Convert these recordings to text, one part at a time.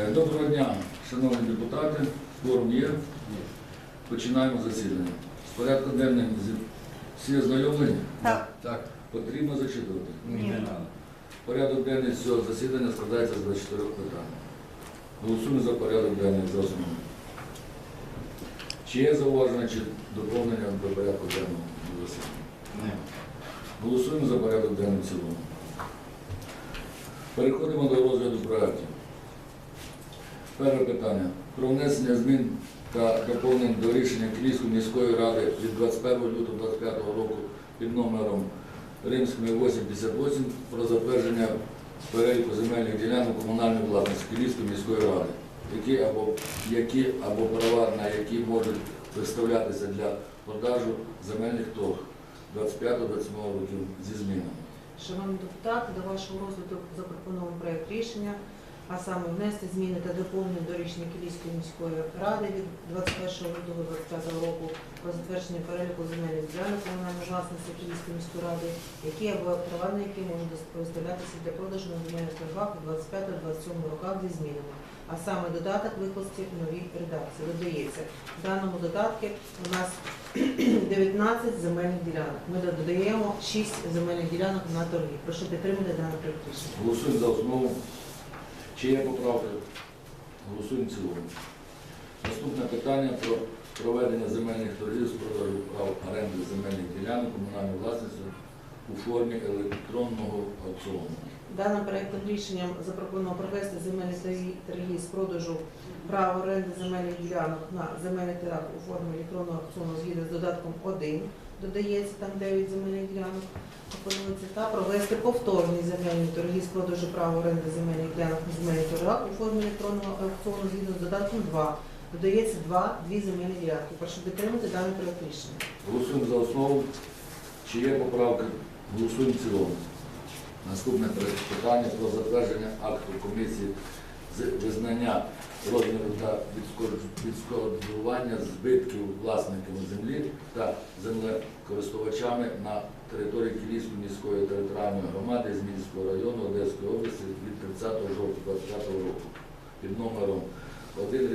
Е, Доброго дня, шановні депутати. Форум є. Починаємо засідання. З порядком денним всі ознайомлені? Так. Так. Потрібно зачитувати. Ні, не треба. Порядок денний цього засідання складається з 24 питань. Голосуємо за порядок денний за основу. Чи є зауваження чи доповнення до порядку денного засідання? Ні. Голосуємо за порядок денний в цілому. Переходимо до розгляду проєктів. Перше питання. Про внесення змін та доповнень до рішення Київської міської ради від 21 лютого 2025 року під номером Римськими 858 про затвердження переліку земельних ділянок комунальної власності Київської міської ради, які або, які або права на які можуть виставлятися для продажу земельних торг 25-27 років зі змінами. Шановні депутати, до вашого розгляду запропонований проект рішення, а саме внести зміни та доповнення до рішення Київської міської ради від 21 лютого 2025 року про затвердження переліку земельних ділянок комунальної власності Київської міської ради, які або права які можуть виставлятися для продажу на земельних торгах у 25-27 роках зі змінами. А саме додаток викласти в новій редакції. Додається. В даному додатку у нас 19 земельних ділянок. Ми додаємо 6 земельних ділянок на торги. Прошу підтримати дане проект рішення. Голосуємо за основу. Чи є поправки? Голосуємо в цілому. Наступне питання про проведення земельних торгів з продажу прав оренди земельних ділянок комунальної власності у формі електронного аукціону. Даним проектом рішенням запропоновано провести земельні торги- з продажу права оренди земельних ділянок на земельних торгах у формі електронного аукціону згідно з додатком 1, додається там 9 земельних ділянок, пропонується, та провести повторні земельні торги з продажу права оренди земельних ділянок на земельних торгах у формі електронного аукціону згідно з додатком 2. Додається 2, 2 земельні ділянки. Прошу підтримати даний проект рішення. Голосуємо за основу. Чи є поправки? Голосуємо цілому. Наступне питання про затвердження акту комісії з визнання розміру та відшкодування збитків власниками землі та землекористувачами на території Київської міської територіальної громади Змінського району Одеської області від 30 жовтня 2025 року під номером 1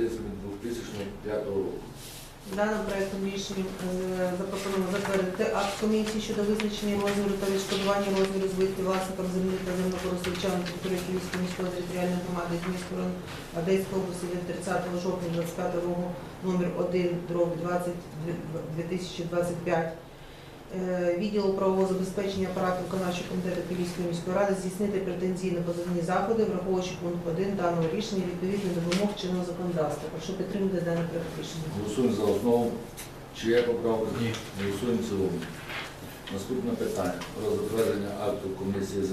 2005 року. Даним проєктом рішенням е, запропоновано затвердити акт комісії щодо визначення розміру та відшкодування розміру збитків власникам землі та землекористувачам території Київської міської територіальної громади з міського району Одеської області від 30 жовтня 25 року номер 1 дроб 20 2025 Е, відділу правового забезпечення апарату виконавчого комітету Київської міської ради здійснити претензійно-позовні заходи, враховуючи пункт 1 даного рішення відповідно до вимог чинного законодавства. Прошу підтримати дане проект рішення. Голосуємо за основу. Чи є поправки? Ні. Голосуємо в цілому. Наступне питання про затвердження акту комісії з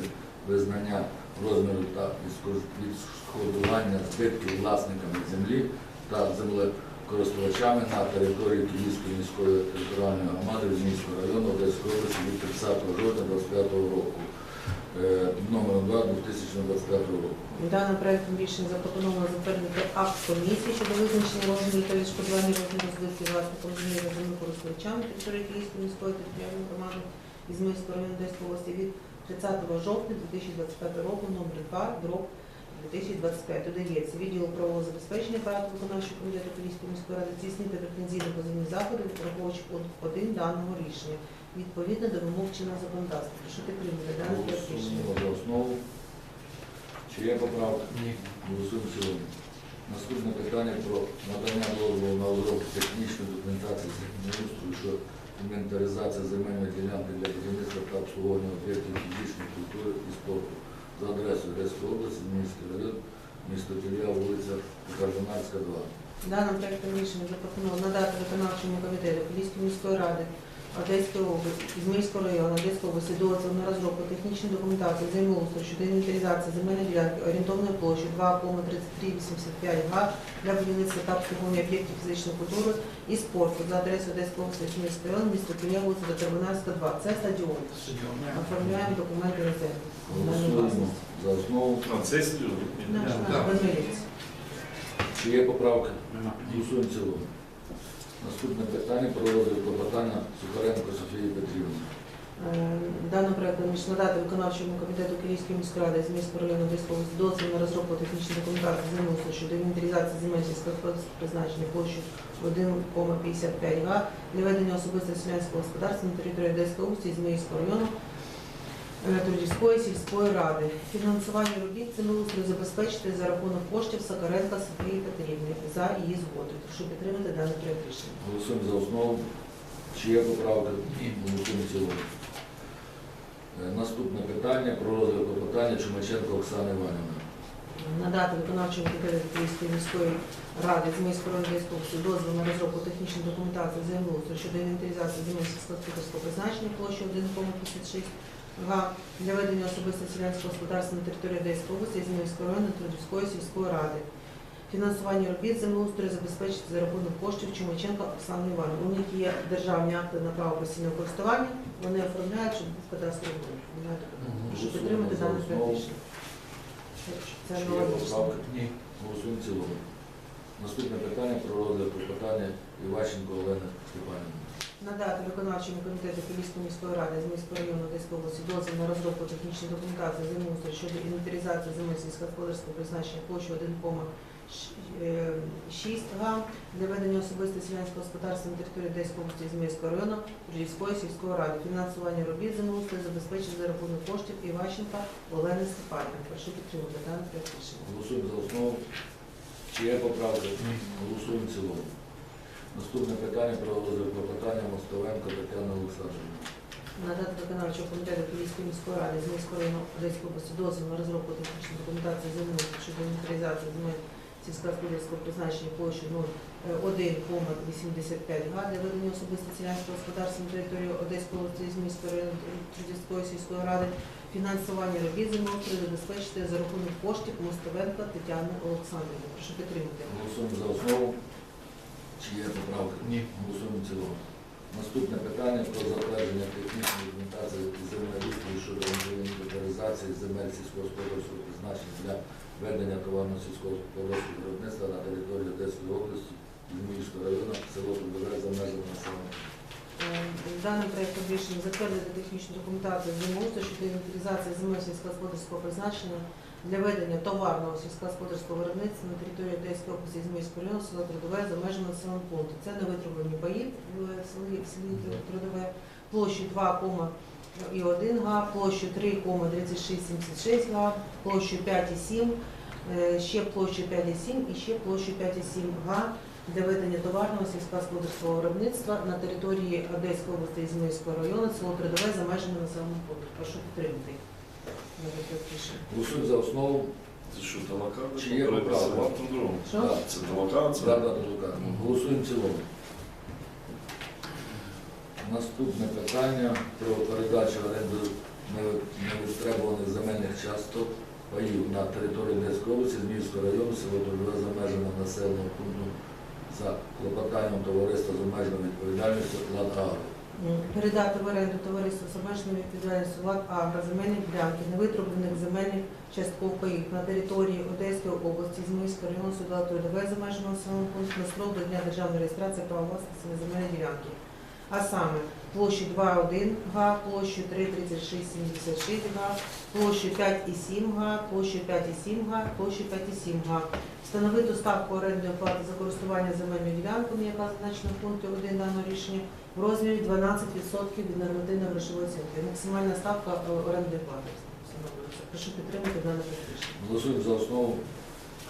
визнання розміру та відшкодування збитків власниками землі та землекористувачами на території Київської міської територіальної громади Зміського району Одеської області від 30 жовтня 2025 року. Е, Номер 2 2025 року. Даним проектом рішення запропоновано затвердити акт комісії щодо визначення розміру та відшкодування розміру збитків власникам землі на території Київської міської територіальної громади Ізмаїльського району Одеської області від 30 жовтня 2025 року номер 2 дроб 2025 додається відділу правового забезпечення апарату виконавчого комітету Київської міської ради здійснити претензійно позовні заходи, враховуючи пункт 1 даного рішення відповідно до вимог чинного законодавства. Прошу підтримати дане проект рішення. Голосуємо за основу. Чи є поправки? Ні. Голосуємо цілому. Наступне питання про надання дозволу на розробку технічної документації землеустрою щодо інвентаризації земельної ділянки для будівництва та обслуговування об'єктів фізичної культури і спорту за адресою Одеської області, Мінський район, місто Кілія, вулиця Кардинальська, 2. Даним проектом рішення запропоновано надати виконавчому комітету Київської міської ради Одеської області, Ізмаїльського району Одеської області дозвіл на розробку технічної документації землеустрою щодо інвентаризації земельної ділянки орієнтовною площею 2,3385 га для будівництва та обслуговування об'єктів фізичної культури і спорту за адресою Одеської області, Ізмаїльського району, місто Кілія, вулиця Дотерминальська, 2. Це стадіон. Оформляємо документи на землю. Голосуємо за основу. А, це. Наш Так. Чи є поправки? Голосуємо цілому. Наступне питання про розгляд клопотання Сухаренко Софії Петрівни. Е, Даним проектом між надати виконавчому комітету Київської міської ради з міського району Одеської області дозвіл на розробку технічної документації землеустрою щодо інвентаризації земель сільськогосподарського площу 1,55 га для ведення особистого селянського господарства на території Одеської області з Миївського району Трудівської сільської ради. Фінансування робіт землеустрою забезпечити за рахунок коштів Сакаренка Софії Катерини за її згодою. Прошу підтримати даний проект рішення. Голосуємо за основу. Чи є поправки? Голосуємо в цілому. Е, Наступне питання про розгляд клопотання Чумаченко Оксани Іванівни. надати виконавчому Київської міської ради з міської області дозвіл на розробку технічної документації землеустрою щодо інвентаризації земель сільськогосподарського призначення площі 1,56 га для ведення особистого селянського господарства на території Одеської області з міської району Трудівської сільської ради. Фінансування робіт землеустрою забезпечити за рахунок коштів Чумаченка Оксани Івановни. У них є державні акти на право постійного користування, вони оформляють, щоб був кадастровий. Знаєте, Прошу підтримати даний проект рішення. Це Чи є поправки? Ні. Голосуємо в цілому. Наступне питання про розгляд клопотання Іващенко Олени Степанівни. Надати виконавчому комітету Київської міської ради з міського району Одеської області дозвіл на розробку технічної документації землеустрою щодо інвентаризації земель сільськогосподарського призначення площі 1,6 га для ведення особистого селянського господарства на території Одеської області з міського району Рудівської сільської ради. Фінансування робіт землеустрою забезпечить за рахунок коштів Іващенка Олени Степанівни. Прошу підтримати даний проект рішення. Голосуємо за основу. Чи є поправки? Ні. Голосуємо в цілому. Наступне питання про розгляд клопотання Мостовенко Тетяни Олександрівни. Надати виконавчого комітету Київської міської ради з району Одеської області дозвіл на розробку технічної документації землі щодо інвентаризації земель сільськогосподарського призначення площі 1,85 га для ведення особисто селянського господарства на території Одеської області з міської району Трудівської сільської ради. Фінансування робіт землеустрою забезпечити за рахунок коштів Мостовенка Тетяни Олександрівни. Прошу підтримати. Голосуємо за основу. Чи є поправки? Ні. Голосуємо в цілому. Наступне питання про затвердження технічної документації землеустрою щодо інвентаризації земель сільськогосподарського призначення для ведення товарного сільськогосподарського виробництва на території Одеської області, Зміївського району, село Трудове за межами населеного. Е, Даним проектом рішення затвердити технічну документацію землеустрою щодо інвентаризації земель сільськогосподарського призначення для ведення товарного сільськогосподарського виробництва на території Одеської області Зміївського району села Трудове за межами населеного пункту. Це невитрублені паї в селі, Трудове площею 2,1 га, площею 3,3676 га, площею 5,7, е, ще площею 5,7 і ще площею 5,7 га для ведення товарного сільськогосподарського виробництва на території Одеської області і району, село Трудове за межами населеного пункту. Прошу підтримати. Голосуємо за основу. Це що, тамака? Чи є поправка? Що? Да. Це тамака, це... Да. Голосуємо в цілому. Наступне питання про передачу оренду невистребуваних земельних часток паїв на території Одеської області, Зміївського району, село Трудове за межами населеного пункту за клопотанням товариства з обмеженою відповідальністю «Ладагро». М, Передати в оренду товариству з обмеженою відповідальністю ЛАК Агра земельні ділянки невитрублених земельних частков паїв на території Одеської області, Зміївського району, суда ТОДВ за населеного пункту на строк до дня державної реєстрації права власності на земельні ділянки. А саме площі 2,1 га, площу 3,3676 га, площу 5,7 га, площу 5,7 га, площу 5,7 га. Встановити ставку орендної плати за користування земельною ділянкою, яка зазначена в пункті 1 даного рішення, в розмірі 12% від нормативної грошової оцінки. Максимальна ставка е, орендної плати встановлюється. Прошу підтримати дане рішення. Голосуємо за основу.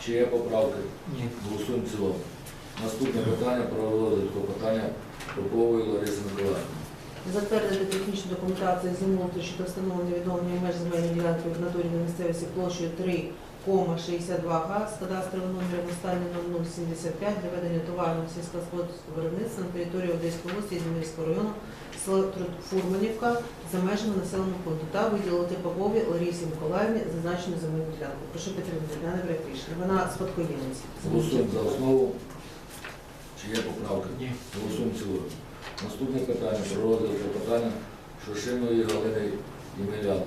Чи є поправки? Ні. Голосуємо в цілому. Наступне питання про розгляд клопотання Попової Лариси Миколаївни. Затвердити технічну документацію землеустрою щодо встановлення відновлення меж земельної ділянки в натурі на місцевості площею 3,62 га з кадастровим номером останній 0075 для ведення товарного сільськогосподарського виробництва на території Одеської області і Зміївського району Труд- Фурманівка за межами населеного пункту та виділити Попові Ларисі Миколаївні зазначену земельну ділянку. Прошу підтримати дане проект рішення. Вона спадкоємець. Голосуємо за основу. Чи є поправки? Ні. Голосуємо в цілому. Наступне питання про розгляд клопотання Шошиної Галини Ємелян.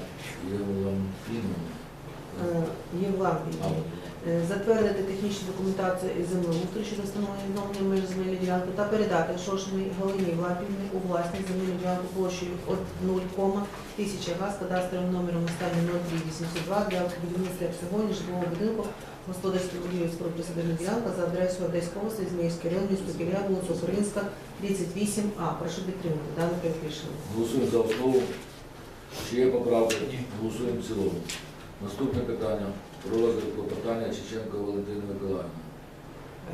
Е, Затвердити технічну документацію із землеустрою щодо встановлення відновлення меж земельної ділянки та передати Шошиній Галині Лапівні у власність земельну ділянку площею от 0, тисяча га з кадастровим номером останній 0382 для будівництва обслуговування житлового будинку господарської будівлі споруд присадибна ділянка за адресою Одеської області, Зміївський район, місто Кілія, вулиця Українська, 38А. Прошу підтримати дане проект рішення. Голосуємо за основу. Чи є поправки? Голосуємо в цілому. Наступне питання про розгляд клопотання Чеченко Валентини Миколаївни.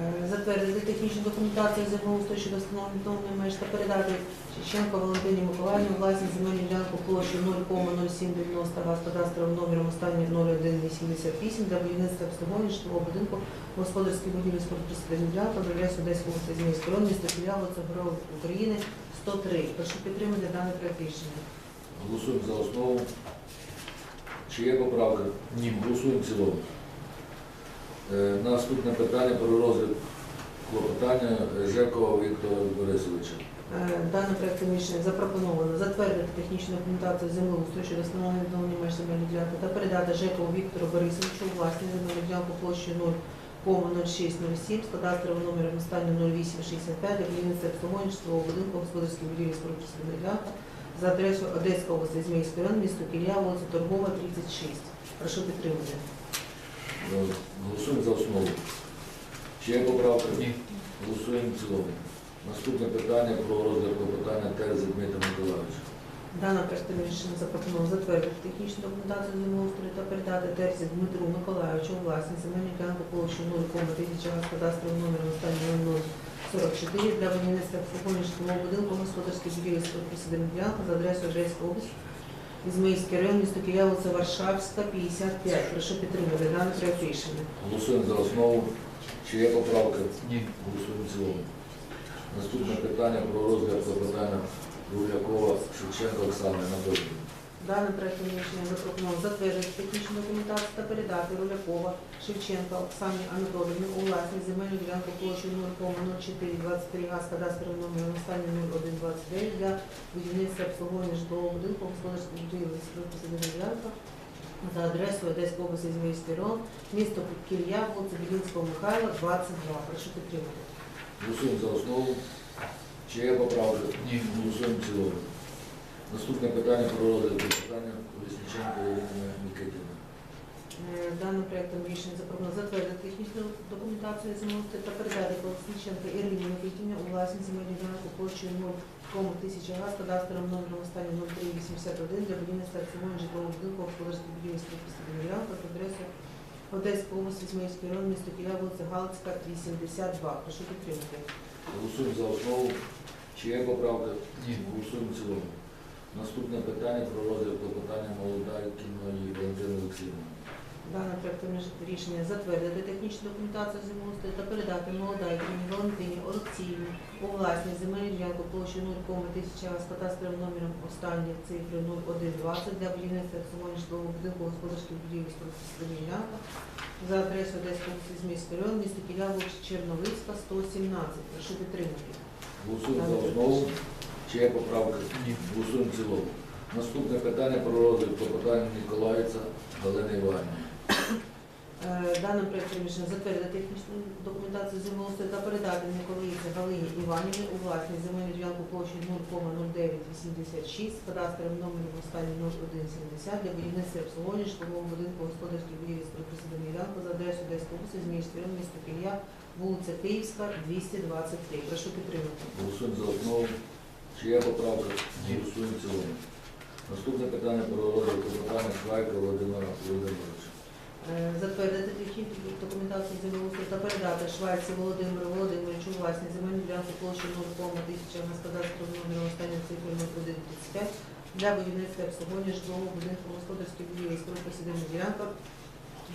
Е, Затвердити технічну документацію землеустрою щодо встановлення меж та передати Шевченко Валентині Миколаївні власність земельну ділянку площею 0,0790 га з кадастровим номером останній 0188 для будівництва обслуговування житлового будинку господарської будівлі спортприсадибної ділянки за адресою Одеської області Зміївський район, місто вулиця Героїв України, 103. Прошу підтримати дане проект рішення. Голосуємо за основу. Чи є поправки? Ні. Голосуємо в цілому. Е, Наступне питання про розгляд клопотання Жекова Віктора Борисовича. Е, Даним проектом рішення запропоновано затвердити технічну документацію землеустрою щодо встановлення відновлення меж земельної ділянки та передати ЖЕКову Віктору Борисовичу власність земельну ділянку площею 0,0607 з кадастровим номером останнім 0865 для будівництва обслуговування будинку господарської будівлі присадибної ділянки за адресою Одеська область, Зміївський район, місто Кілія, вулиця Торгова, 36. Прошу підтримати. Голосуємо за основу. Чи є поправки? Ні. Голосуємо в цілому. Наступне питання про розгляд клопотання Терези Дмитра Миколаївича. Дана проектом рішення запропоновано затвердити технічну документацію землеустрою та передати Терзі Дмитру Миколаївичу у власність земельну ділянку площею 0,1000 га з кадастровим номером останнього 044 для будівництва обслуговування житлового будинку господарської будівлі з присадибної ділянки за адресою Одеська область, Ізмаїльський район, місто Києва, це Варшавська, 55. Прошу підтримати дане проект рішення. Голосуємо за основу. Чи є поправки? Ні. Голосуємо в цілому. Наступне питання про розгляд запитання Рулякова Шевченка Оксани Анатоліївни. Даним проектом рішення запропоновано затвердити технічну документацію та передати Рулякова Шевченка Оксані Анатоліївні у власність земельну ділянку площею 0,0423 га з кадастровим номером останній 0129 для будівництва обслуговування житлового будинку господарської ділянка за адресою Одеської області Зміївський район, місто Кілля, вулиця Білінського Михайла, 22. Прошу підтримати. Голосуємо за основу. Чи є поправки? Ні. Голосуємо цілому. Наступне питання про розгляд клопотання Колесніченко Ірини Микитівни. Е, Даним проектом рішення запропоновано затвердити технічну документацію землеустрою та передати Колесніченко Ірині Микитівні у власність земельної ділянки площею 0,1000 га з кадастровим номером останній 0381 для будівництва обслуговування житлового будинку будівлі співприсадибної ділянки з адресою Одеської області, Зміївський район, місто Кіля, вулиця Галицька, 82. Прошу підтримати. Голосуємо за основу. Чи є поправки? Ні. Голосуємо в цілому. Наступне питання про розгляд клопотання Молодайкіної Валентини Олексіївни. Дане проектом рішення затвердити технічну документацію землеустрою та передати молодайкині Валентині Олексіївні у власність земельну ділянку площею 0,1000 з кадастровим номером останньої цифри 0120 для будівництва і житлового будинку господарської будівлі спортивної за адресою області Зміївський район, місто Кіля, вулиця Черновицька, 117. Прошу підтримати. Голосуємо за основу. Чи є поправки? Ні. Голосуємо в цілому. Наступне питання про розгляд клопотання Ніколаївця Галини Іванівни. Е, Даним проектом рішення затвердити технічну документацію землеустрою та передати Миколаївці Галині Іванівні у власність земельну ділянку площі 0,0986 з кадастровим номером останній 0170 для будівництва і обслуговування житлового будинку господарської будівлі з приписаними ділянку за адресою Одеської області, Зміївський район, місто Кілля, вулиця Київська, 223. Прошу підтримати. Голосуємо за основу. Чи є поправка? Голосуємо в цілому. Наступне питання про розгляд клопотання Швайка Володимира Володимировича. Е, Затвердити технічну документацію землеустрою та передати Швайці Володимиру Володимировичу у власність земельну ділянку площі 0,1000 господарського номеру останньої цифри 0135 для будівництва і обслуговування житлового будинку господарської будівлі з присадибна ділянка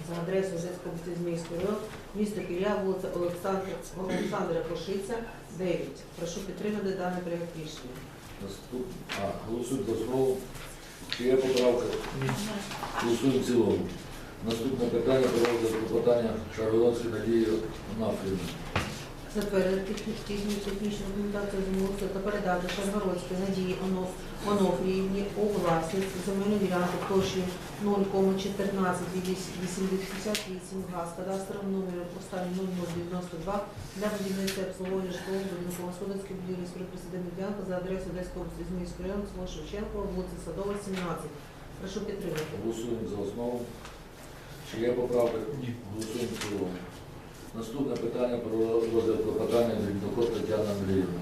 за адресою Одеської області Зміївський район, місто Кілля, вулиця Олександра, Олександра Кошиця, 9. Прошу підтримати даний проект рішення. Наступ... А, голосуємо за основу. Чи є поправка? Ні. Голосуємо в цілому. Наступне питання про розгляд клопотання Шарлотської Надії Анафрівни. Затвердити технічну документацію землеустрою та передати Шаргородській Надії Оно- Онуфріївні у власність земельну ділянку площею 0,1488 га з кадастровим номером останній 0092 для будівництва обслуговування житлового будинку господарської будівлі з президентом ділянка за адресою Одеської області Зміївського району, село Шевченкова, вулиця Садова, 17. Прошу підтримати. Голосуємо за основу. Чи є поправки? Ні. Голосуємо в цілому. Наступне питання про розгляд клопотання Дрібнокот Тетяни Андріївни.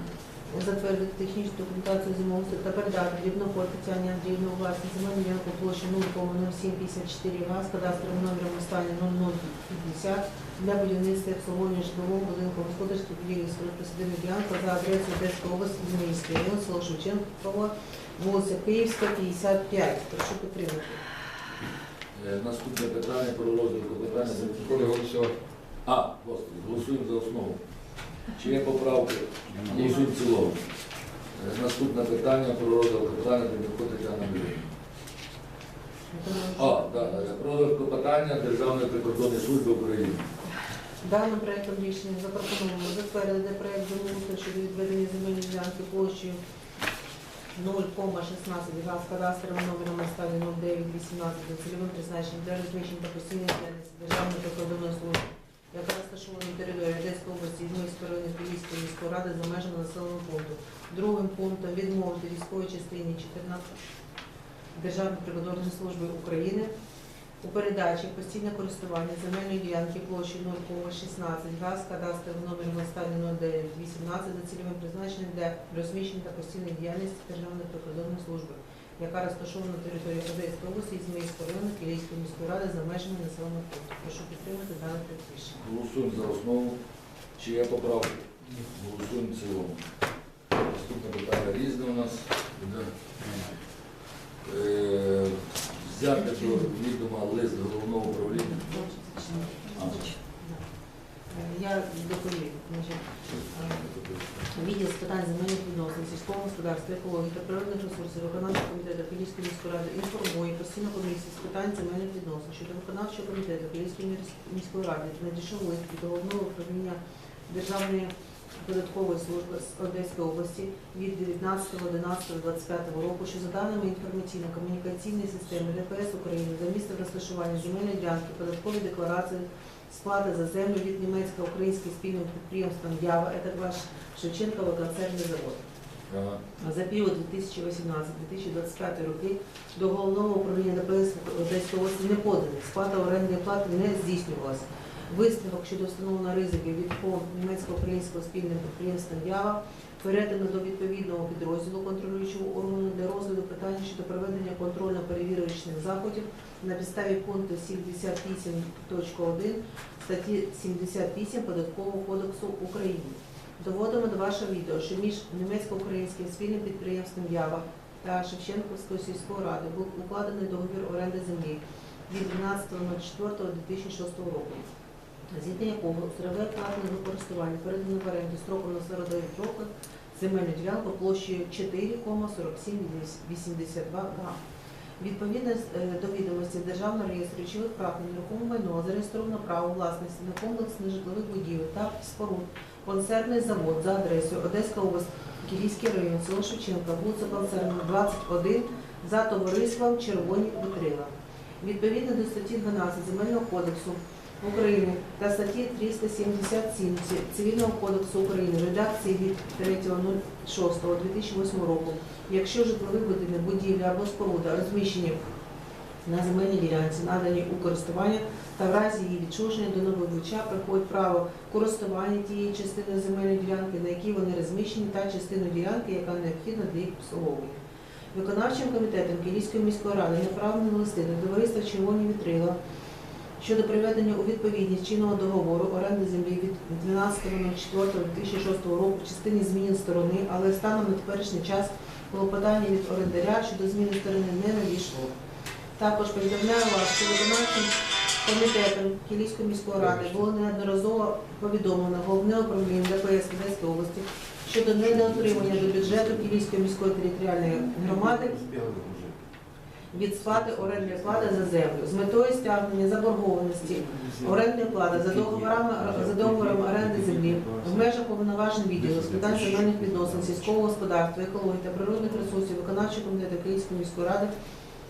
Затвердити технічну документацію землеустрою та передати Дрібнокот Тетяні Андріївну у власність земельну ділянку площі 0,0754 га з кадастровим номером останній 0050 для будівництва обслуговування житлового будинку господарської будівлі з присадибної ділянки за адресою Одеської області Зміївський район, село Шевченкова, вулиця Київська, 55. Прошу підтримати. Е, Наступне питання про Коли голосувати? А, господи, голосуємо за основу. Чи є поправки? Голосуємо в цілому. Наступне питання про розгляд клопотання Дрібнокот Тетяни Андріївни. А, да, про розгляд клопотання Державної прикордонної служби України. Даним проектом рішення запропоновано затвердити проект землеустрою щодо відведення земельної ділянки площею 0,16 га з кадастровим номером останній 0918 за цільовим призначенням для розміщення та постійної Державної прикордонної служби, яка розташована на території Одеської області, Ізмейської району Київської міської ради за межами населеного пункту. Другим пунктом відмовити військовій частині 14 Державної прикордонної служби України у передачі постійне користування земельної ділянки площі 0,16 га з кадастровим номером останній 0918 за цільовим призначенням для розміщення та постійної діяльності Державної прикордонної служби, яка розташована на території Одеської області і Зміївського району Київської міської ради за межами населеного пункту. Прошу підтримати дане рішення. Голосуємо за основу. Чи є поправки? Голосуємо в цілому. Наступне питання різне у нас. Е, Взяти до відома лист головного управління. Я доповім. Е, Відділ з питань земельних відносин, сільського господарства, екології та природних ресурсів виконавчого комітету Київської міської ради інформує постійну комісію з питань земельних відносин щодо виконавчого комітету Київської міської ради надійшов лист від головного управління Державної податкової служби з Одеської області від 19.11.25 року, що за даними інформаційно-комунікаційної системи ДПС України за місцем розташування земельної ділянки податкові декларації сплати за землю від німецько-українських спільним підприємством Ява, це ваш Шевченковий концертний завод. Ага. За період 2018-2025 роки до головного управління ДПС Одеської області не поданих, Сплата орендної плати не здійснювалася. Висновок щодо встановлення ризиків від ФОН німецько-українського спільним підприємства Ява передано до відповідного підрозділу контролюючого органу для розгляду питання щодо проведення контрольно-перевірочних заходів на підставі пункту 78.1 статті 78 Податкового кодексу України. Доводимо до вашого відео, що між німецько-українським спільним підприємством Ява та Шевченківською сільською радою був укладений договір оренди землі від 12.04.2006 року, згідно якого сирове платне за користування передано в оренду строком на 49 років земельну ділянку площею 4,4782 га. Відповідно е, до відомості Державного реєстру речових прав на нерухоме майно зареєстровано право власності на комплекс нежитлових будівель та споруд концерний завод за адресою Одеська область, Київський район, село Шевченка, вулиця Концерна, 21, за товариством Червоні вітрила. Відповідно до статті 12 Земельного кодексу України та статті 377 Цивільного кодексу України редакції від 3.06.2008 року, якщо житловий будинок, будівля або споруда розміщені на земельній ділянці, надані у користування та в разі її відчуження до набувача приходить право користування тієї частини земельної ділянки, на якій вони розміщені, та частину ділянки, яка необхідна для їх обслуговування. Виконавчим комітетом Київської міської ради направлені листи до товариства Червоні вітрила щодо приведення у відповідність чинного договору оренди землі від 12.04.2006 року в частині змін сторони, але станом на теперішній час клопотання від орендаря щодо зміни сторони не надійшло. Також повідомляю вас, що виконавчим комітетом Київської міської ради було неодноразово повідомлено головне управління ДПС Одеської області щодо недоотримання до бюджету Київської міської територіальної громади від сплати орендної плати за землю з метою стягнення заборгованості орендної плати за договорами за договором оренди землі в межах повноважень відділу з питань земельних відносин, сільського господарства, екології та природних ресурсів, виконавчого комітету Київської міської ради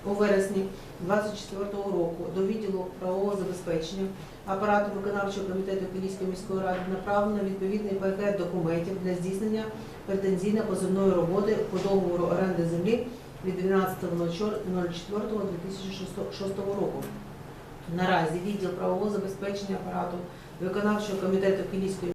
у вересні 24-го року до відділу правового забезпечення апарату виконавчого комітету Київської міської ради направлено відповідний пакет документів для здійснення претензійно-позивної роботи по договору оренди землі від 12.04.2006 року. Наразі відділ правового забезпечення апарату виконавчого комітету Київської